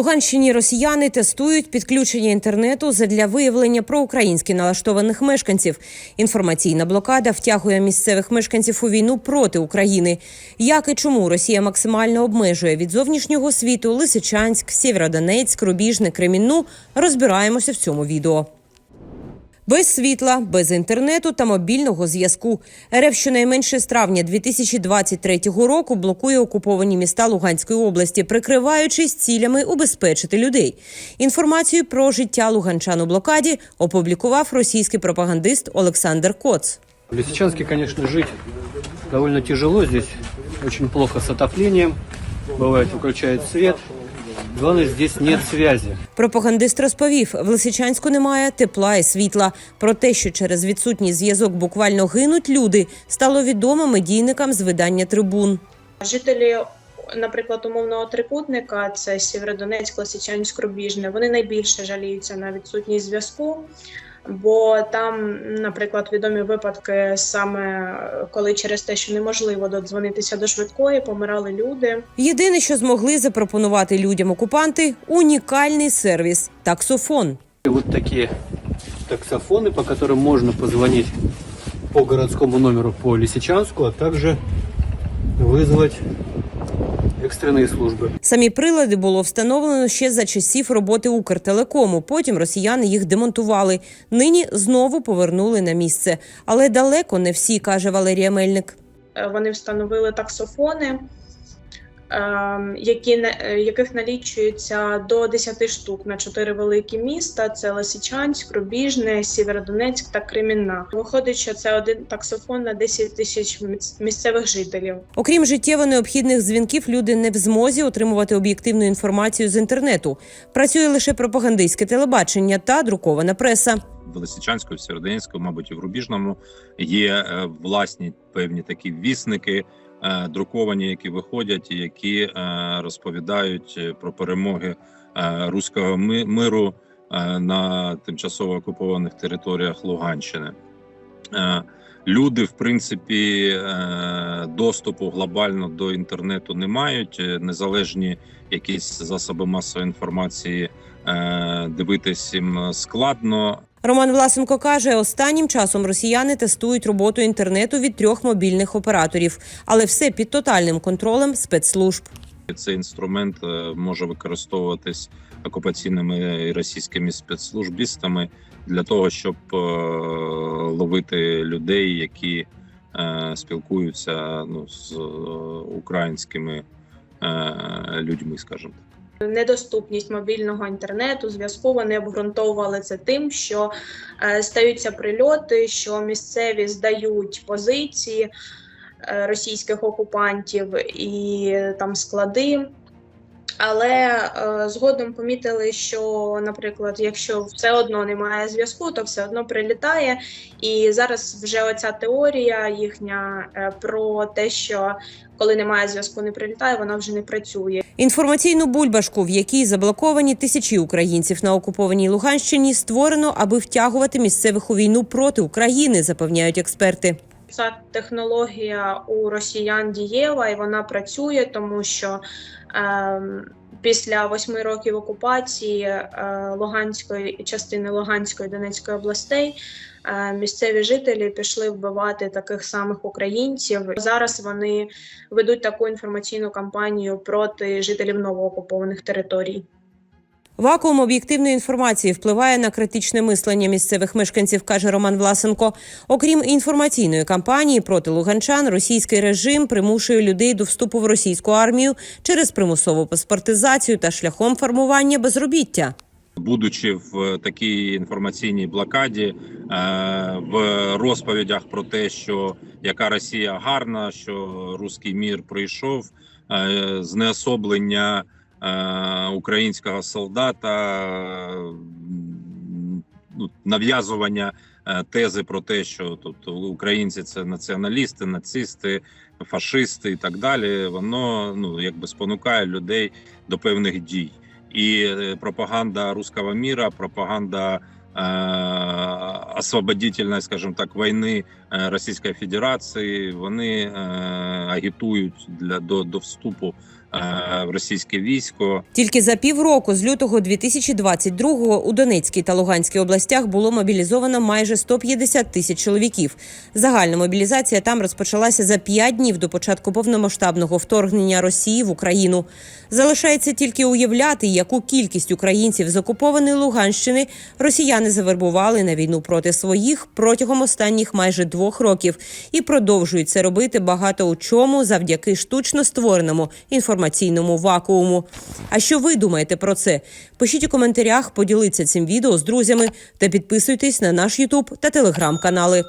Луганщині росіяни тестують підключення інтернету задля виявлення проукраїнськи налаштованих мешканців. Інформаційна блокада втягує місцевих мешканців у війну проти України. Як і чому Росія максимально обмежує від зовнішнього світу Лисичанськ, Сєвєродонецьк, Рубіжне, Кремінну, розбираємося в цьому відео. Без світла, без інтернету та мобільного зв'язку. РФ щонайменше з травня 2023 року блокує окуповані міста Луганської області, прикриваючись цілями убезпечити людей. Інформацію про життя луганчан у блокаді опублікував російський пропагандист Олександр Коц. В Лисичанске, конечно, жить довольно тяжело. Здесь очень плохо с отоплением. Бывает, выключают свет. Главное, здесь нет связи. Пропагандист розповів, в Лисичанську немає тепла і світла. Про те, що через відсутній зв'язок буквально гинуть люди, стало відомо медійникам з видання трибун. Жителі, наприклад, умовного трикутника, це Сєвєродонецьк, Лисичанськ, Рубіжне, вони найбільше жаліються на відсутність зв'язку. Бо там, наприклад, відомі випадки саме коли через те, що неможливо додзвонитися до швидкої, помирали люди. Єдине, що змогли запропонувати людям окупанти унікальний сервіс таксофон. И вот такие таксофоны, по которым можно позвонить по городскому номеру по Лисичанску, а также вызвать экстренные службы. Самі прилади було встановлено ще за часів роботи Укртелекому. Потім росіяни їх демонтували. Нині знову повернули на місце. Але далеко не всі, каже Валерія Мельник. Е, Вони встановили таксофони, ем, які, на- е, яких налічується до 10 штук на чотири великі міста: це Лисичанськ, Рубіжне, Сєвєродонецьк та Кремінна. Виходить, що це один таксофон на 10 тисяч місцевих жителів. Окрім життєво необхідних дзвінків, люди не в змозі отримувати об'єктивну інформацію з інтернету. Працює лише пропагандистське телебачення та друкована преса. В Лисичанську, в Сєвєродонецьку, мабуть, і в Рубіжному є е, власні певні такі вісники, е, друковані, які виходять, і які е, розповідають про перемоги руського миру на тимчасово окупованих територіях Луганщини. Люди, в принципі, доступу глобально до інтернету не мають. Незалежні якісь засоби масової інформації дивитись їм складно. Роман Власенко каже, останнім часом росіяни тестують роботу інтернету від трьох мобільних операторів, але все під тотальним контролем спецслужб. Цей інструмент е, може використовуватись окупаційними російськими спецслужбістами для того, щоб е, ловити людей, які е, спілкуються ну, з українськими людьми, скажімо так. Недоступність мобільного інтернету, зв'язку вони обґрунтовували це тим, що е, стаються прильоти, що місцеві здають позиції е, російських окупантів і там склади. Але е, згодом помітили, що, наприклад, якщо все одно немає зв'язку, то все одно прилітає. І зараз вже оця теорія їхня е, про те, що коли немає зв'язку, не прилітає, вона вже не працює. Інформаційну бульбашку, в якій заблоковані тисячі українців на окупованій Луганщині, створено, аби втягувати місцевих у війну проти України, запевняють експерти. Ця технологія у росіян дієва і вона працює, тому що ем, після восьми років окупації е, Луганської частини Луганської Донецької областей е, місцеві жителі пішли вбивати таких самих українців. Зараз вони ведуть таку інформаційну кампанію проти жителів новоокупованих територій. Вакуум об'єктивної інформації впливає на критичне мислення місцевих мешканців, каже Роман Власенко. Окрім інформаційної кампанії проти луганчан, російський режим примушує людей до вступу в російську армію через примусову паспортизацію та шляхом формування безробіття. будучи в такій інформаційній блокаді, е, в розповідях про те, що яка Росія гарна, що руський мір прийшов, е, знеособлення українського солдата, е, ну, нав'язування е, тези про те, що тобто українці це націоналісти, нацисти, фашисти і так далі. Воно ну якби спонукає людей до певних дій і е, пропаганда русского мира, пропаганда э, освободительної, скажімо так, війни е, Російської Федерації. Вони е, агітують для до, до вступу е, в російське військо. Тільки за півроку з лютого 2022-го у Донецькій та Луганській областях було мобілізовано майже 150 тисяч чоловіків. Загальна мобілізація там розпочалася за п'ять днів до початку повномасштабного вторгнення Росії в Україну. Залишається тільки уявляти, яку кількість українців з окупованої Луганщини росіяни завербували на війну проти своїх протягом останніх майже двох років і продовжують це робити багато у чому завдяки штучно створеному інформаційному вакууму. А що ви думаєте про це? Пишіть у коментарях, поділіться цим відео з друзями та підписуйтесь на наш Ютуб та телеграм канали.